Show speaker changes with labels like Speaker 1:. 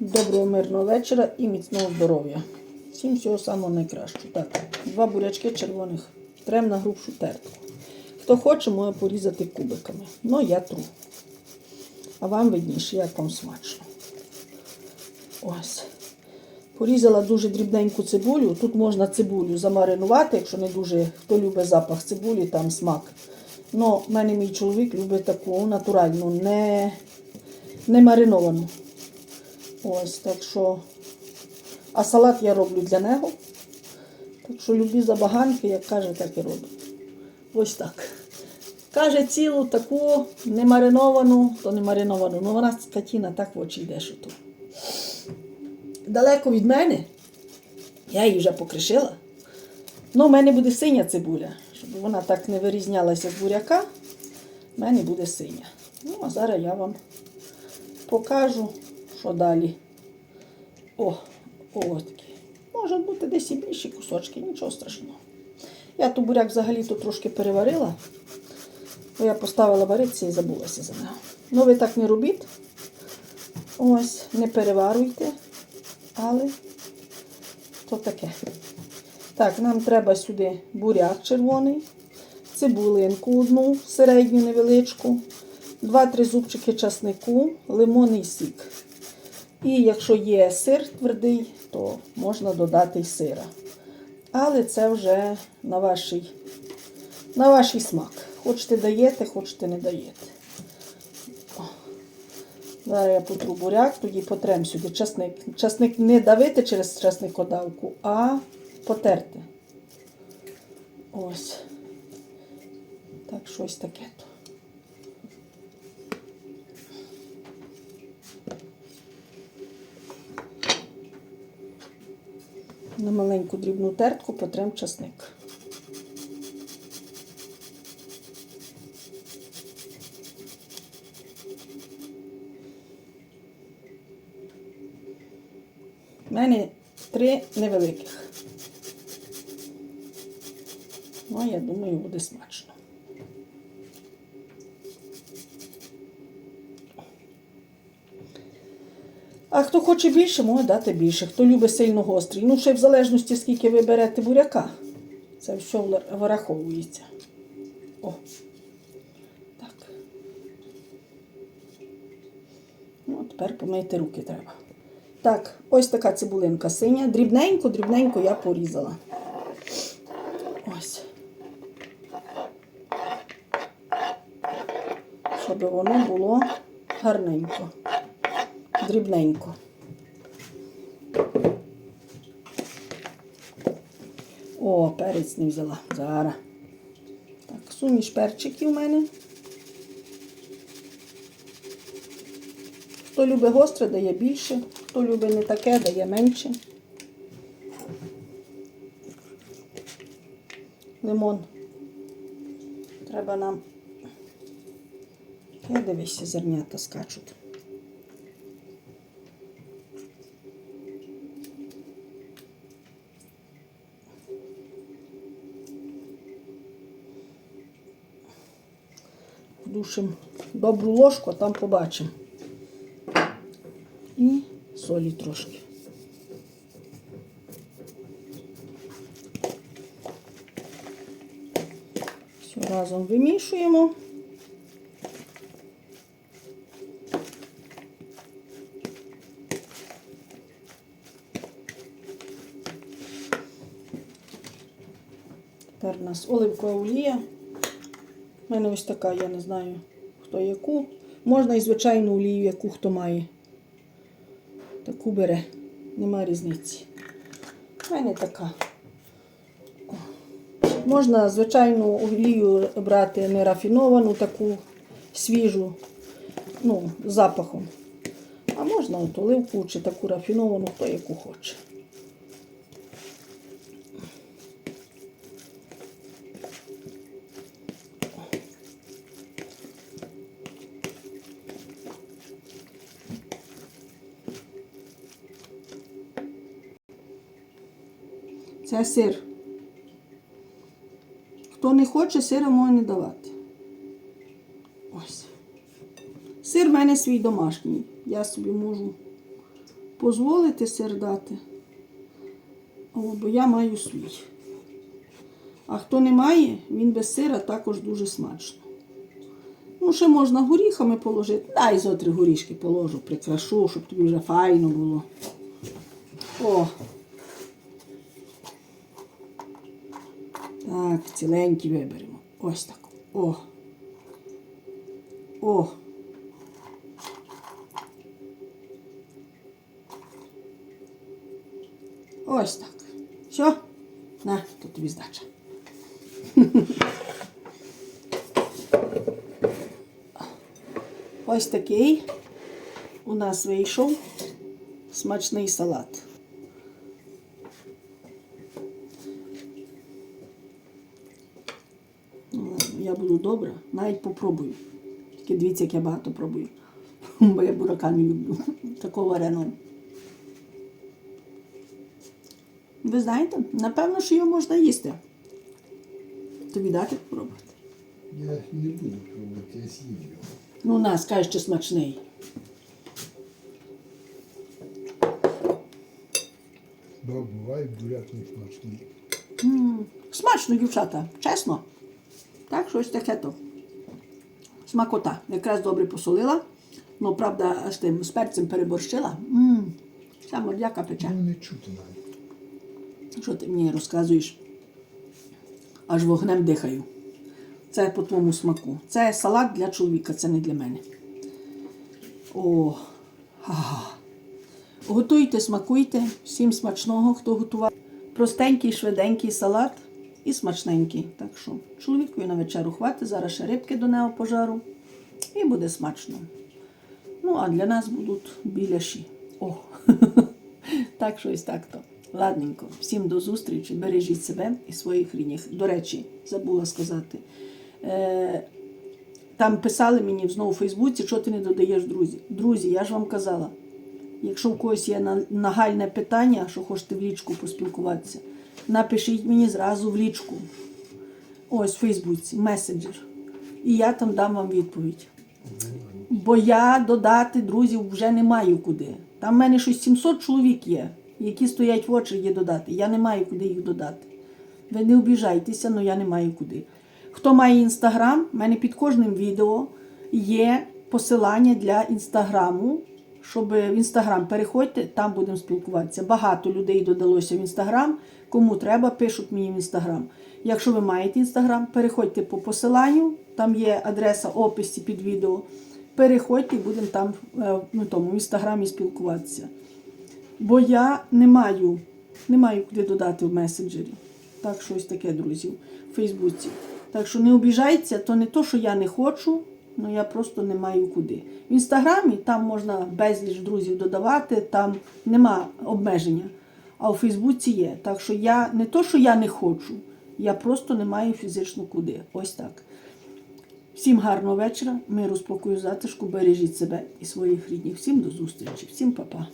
Speaker 1: Доброго мирного вечора і міцного здоров'я. Всім всього самого найкращого. Так, два бурячки червоних. Трем на грубшу тертку. Хто хоче, може порізати кубиками. Ну, я тру. А вам видніше, як вам смачно. Ось. Порізала дуже дрібненьку цибулю. Тут можна цибулю замаринувати, якщо не дуже хто любить запах цибулі, там смак. Ну, в мене мій чоловік любить таку натуральну, не, не мариновану. Ось, так що. А салат я роблю для нього. Так що любі забаганки, як каже, так і роблю. Ось так. Каже, цілу таку не мариновану, то не мариновану. Ну вона скотіна так в очі йде, що то. Далеко від мене. Я її вже покришила. Ну, в мене буде синя цибуля, щоб вона так не вирізнялася з буряка. В мене буде синя. Ну, а зараз я вам покажу, що далі. О, ось такі. Може бути десь і більші кусочки, нічого страшного. Я ту буряк взагалі то трошки переварила, бо я поставила варитися і забулася за нього. Ну, ви так не робіть. Ось, не переварюйте, але то таке. Так, нам треба сюди буряк червоний, цибулинку одну середню невеличку, 2-3 зубчики часнику, лимонний сік. І якщо є сир твердий, то можна додати й сира. Але це вже на ваш, на ваш смак. Хочете даєте, хочете не даєте. Зараз я потру буряк, тоді потрем сюди часник. Часник не давити через часникодавку, а потерти. Ось. Так, щось таке то. На маленьку дрібну тертку потрем часник. У мене три невеликих. Ну, я думаю, буде смачно. А хто хоче більше, може дати більше. Хто любить сильно гострий. Ну, ще в залежності, скільки ви берете буряка. Це все враховується. О. Так. Ну, тепер помити руки треба. Так, ось така цибулинка синя. Дрібненько, дрібненько я порізала. Ось. Щоб воно було гарненько дрібненько. О, перець не взяла. Зараз. Так, суміш перчиків у мене. Хто любить гостре, дає більше, хто любить не таке, дає менше. Лимон. Треба нам. Я дивися, зернята скачуть. Душим добру ложку, а там побачимо. І солі трошки. Все разом вимішуємо. Тепер у нас оливкова олія. У мене ось така, я не знаю, хто яку. Можна і звичайну олію, яку хто має. Таку бере, нема різниці. У мене така. Можна звичайну олію брати не рафіновану, таку свіжу, ну, запахом. А можна от оливку чи таку рафіновану, хто яку хоче. Це сир. Хто не хоче, сира може не давати. Ось. Сир в мене свій домашній. Я собі можу дозволити сир дати. О, бо я маю свій. А хто не має, він без сира також дуже смачно. Ну, ще можна горіхами положити. Дай зо три горішки положу, прикрашу, щоб тобі вже файно було. О. Так, ціленькі виберемо. Ось так. О. О. Ось так. Все? На, тут тобі здача. Ось такий у нас вийшов смачний салат. Я буду добра, навіть попробую. Тільки дивіться, як я багато пробую. Бо я бурака не люблю. Такого вареного. Ви знаєте, напевно, що його можна їсти. Тобі дати попробувати?
Speaker 2: Я не буду пробувати, я з'їв його.
Speaker 1: Ну, на, скажеш, що смачний.
Speaker 2: Бо буває буряк не смачний.
Speaker 1: М, Смачно, дівчата, чесно. Так, щось таке то. Смакота. Якраз добре посолила. Ну, правда, з тим з перцем переборщила. М, Ця мордяка пече.
Speaker 2: Ну не чути навіть.
Speaker 1: Що ти мені розказуєш? Аж вогнем дихаю. Це по твоєму смаку. Це салат для чоловіка, це не для мене. О, ха-ха. Готуйте, смакуйте. Всім смачного, хто готував. Простенький, швиденький салат і смачненький. Так що чоловікові на вечеру хватить, зараз ще рибки до нього пожару. І буде смачно. Ну, а для нас будуть біляші. О, так щось так то. Ладненько. Всім до зустрічі. Бережіть себе і своїх рідних. До речі, забула сказати. Е, там писали мені знову у Фейсбуці, що ти не додаєш друзі. Друзі, я ж вам казала, якщо в когось є нагальне питання, що хочете в лічку поспілкуватися, напишіть мені зразу в лічку. Ось в Фейсбуці, меседжер. І я там дам вам відповідь. Бо я додати друзів вже не маю куди. Там в мене щось 700 чоловік є, які стоять в очереді додати. Я не маю куди їх додати. Ви не обіжайтеся, але я не маю куди. Хто має інстаграм, в мене під кожним відео є посилання для інстаграму. Щоб в інстаграм переходьте, там будемо спілкуватися. Багато людей додалося в інстаграм. Кому треба, пишуть мені в інстаграм. Якщо ви маєте інстаграм, переходьте по посиланню, там є адреса описі під відео. Переходьте будемо там ну, тому, в інстаграмі спілкуватися. Бо я не маю, не маю куди додати в месенджері. Так, щось таке, друзі, в Фейсбуці. Так що не обіжайтеся, то не то, що я не хочу, але я просто не маю куди. В інстаграмі там можна безліч друзів додавати, там нема обмеження. А у Фейсбуці є. Так що я не то, що я не хочу, я просто не маю фізично куди. Ось так. Всім гарного вечора, миру, спокою, затишку, бережіть себе і своїх рідних. Всім до зустрічі, всім па-па.